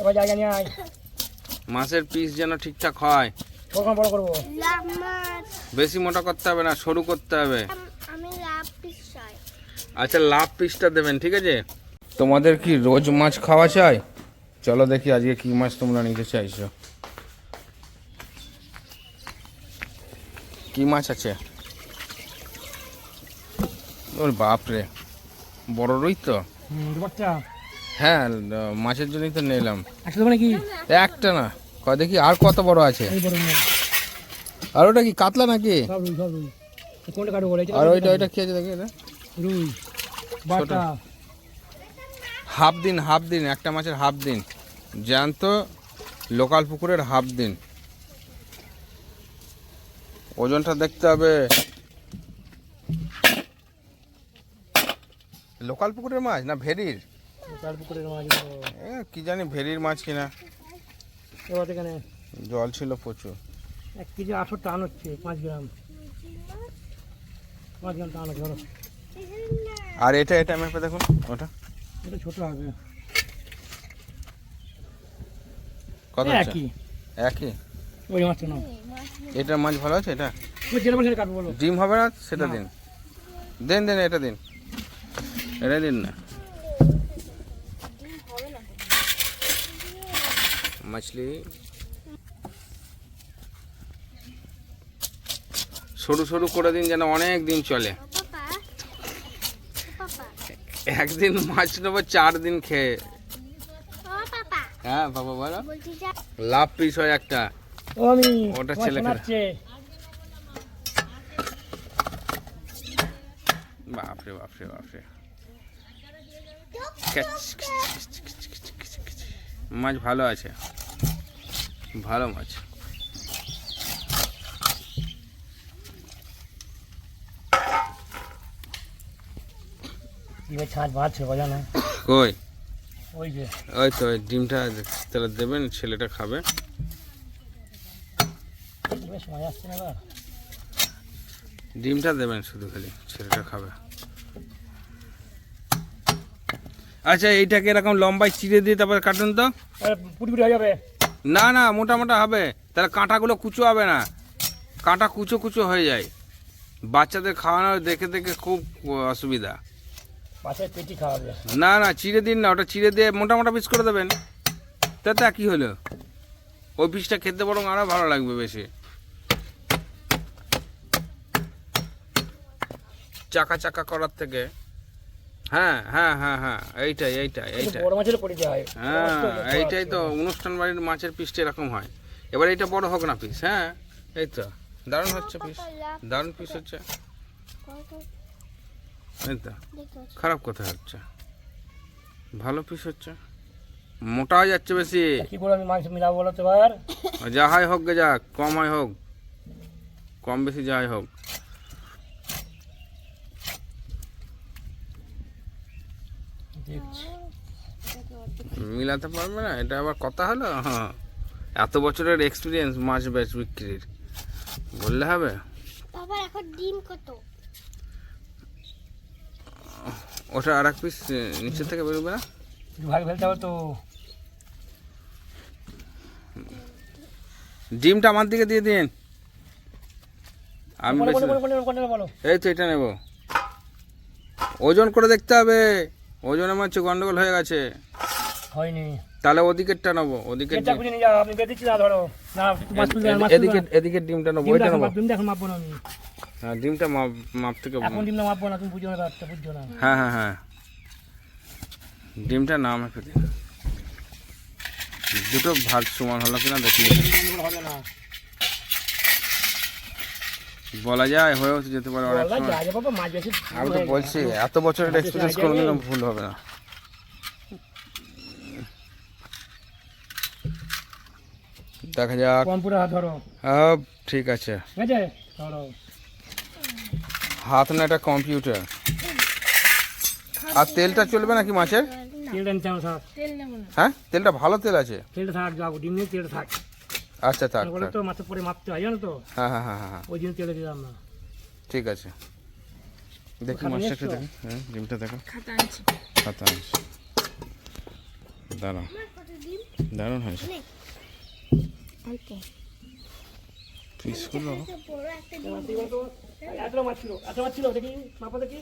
এবার জায়গা নিয়ে আয়। মাছের পিস যেন ঠিকঠাক হয়। কখন বড় করব। বেশি মোটা করতে হবে না সরু করতে হবে। আম- আমি লাভ পিস চাই। আচ্ছা লাভ পিসটা দেবেন ঠিক আছে? তোমাদের কি রোজ মাছ খাওয়া চাই? চলো দেখি আজকে কি মাছ তোমরা নিতে চাইছো। কি মাছ আছে? ওর বাপরে বড় রুই তো বাচ্চা। হ্যাঁ মাছের জন্যই তো নিলাম। দেবো নাকি একটা না কয় দেখি আর কত বড় আছে? আর ওটা কি কাতলা নাকি? আর ওইটা ওইটা কি আছে দেখি এটা। রুই বাটা। হাফ দিন হাফ দিন একটা মাছের হাফ দিন জ্যান্ত লোকাল পুকুরের হাফ দিন ওজনটা দেখতে হবে। লোকাল পুকুরের মাছ না ভেরির পুকুরের মাছ এ, কি জানি ভেরির মাছ কিনা। এবার এখানে জল ছিল প্রচুর। এক কেজি আটশো টান হচ্ছে পাঁচ গ্রাম। পাঁচ গ্রাম টান ধরো। আর এটা এটা মেপে দেখুন ওটা। এটা ছোট হবে। কত? একই। একই? ওই মাছটা নাও। এটা মাছ ভালো আছে এটা? ডিম হবে না? সেটা। দিন। দেন দেন এটা দিন। এটা দিন না। মাছলি। সরু সরু করে দিন যেন অনেক দিন চলে। একদিন মাছ নেব চার দিন খেয়ে। হ্যাঁ বাবা বলো। লাভ পিস হয় একটা। ওটা শোনাচ্ছে। বাপরে বাপরে বাপরে। মাছ ভালো আছে। ভালো মাছ। কই? ওই যে। ওই তো ওই ডিমটা তাহলে দেবেন ছেলেটা খাবে। বেশ সময় আসছে না ডিমটা দেবেন শুধু খালি ছেলেটা খাবে। আচ্ছা এইটাকে এরকম লম্বায় চিড়ে দিয়ে তারপর কাটুন তো। এবার পুটি পুটি হয়ে যাবে। না না মোটা মোটা হবে। তাহলে কাঁটাগুলো কুচো হবে না। কাঁটা কুচো কুচো হয়ে যায়। বাচ্চাদের খাওয়ানো দেখে দেখে খুব অসুবিধা। না না চিড়ে দিন না ওটা চিড়ে দিয়ে মোটা মোটা পিস করে দেবেন। তাতে কি হলো? ওই পিসটা খেতে বরং আরও ভালো লাগবে বেশি। চাকা চাকা করার থেকে হ্যাঁ হ্যাঁ হ্যাঁ হ্যাঁ এইটাই এইটাই এইটাই। বড় মাছের পড়ে যায় হ্যাঁ এইটাই তো অনুষ্ঠান বাড়ির মাছের পিসটা এরকম হয়। এবার এইটা বড় হোক না পিস হ্যাঁ এই তো দারুণ হচ্ছে পিস দারুণ পিস হচ্ছে। এই তো খারাপ কথা হচ্ছে। ভালো পিস হচ্ছে। মোটা হয়ে যাচ্ছে বেশি। কি করে আমি মাংস মিলাবো বলো তো এবার? যা হয় হোক গে যাক কম হয় হোক কম বেশি যাই হোক। মিলাতে পারবে না? এটা আবার কথা হলো? হ্যাঁ। এত বছরের এক্সপিরিয়েন্স মাছ বেচ বিক্রির। বললে হবে? বাবা এখন ডিম কত? ওটা আর এক পিস নিচে থেকে বেরোবে না? ভাগে ফেলতে হবে তো। ডিমটা আমার দিকে দিয়ে দিন। আমি এই তো এটা নেব। ওজন করে দেখতে হবে। ওজনের হচ্ছে গন্ডগোল হয়ে গেছে। হয়নি। তাহলে ওদিকেরটা নেব মাছ এদিকে এদিকে ডিমটা নেব ওইটা নেব। হ্যাঁ ডিমটা মাপ মাপ থেকে এখন ডিমটা মাপবো না তুমি বুঝো না ব্যাপারটা বুঝছ না। হ্যাঁ হ্যাঁ হ্যাঁ। ডিমটা না মেপে দুটো ভাগ সমান হলো কিনা দেখি হবে না। বলা যায় হয়েও যেতে পারে অনেক সময়। আমি তো বলছি এত বছরের এক্সপিরিয়েন্স দিনও ভুল হবে না। দেখা যাক। ধরো। সব ঠিক আছে। হাত না এটা কম্পিউটার। আর তেলটা চলবে নাকি মাছের? হ্যাঁ তেলটা ভালো তেল আছে। তেলটা থাক যাব। ডিম তেলটা থাক। আচ্ছা থাক বলে তো মাছের পরে মাপতে হয় জানো তো? হ্যাঁ হ্যাঁ হ্যাঁ হ্যাঁ। ওই জন্য তেলে দিলাম না। ঠিক আছে। দেখি খাতা মাছটা একটু এসছো? দেখি। হ্যাঁ ডিমটা দেখো। খাতা আনছি। খাতা আনছি। দাঁড়াও। কত দারুণ হয়েছে। অল্প পিসগুলো বড় একটা মাছ ছিল এত মাছ ছিল দেখি মাপা দেখি।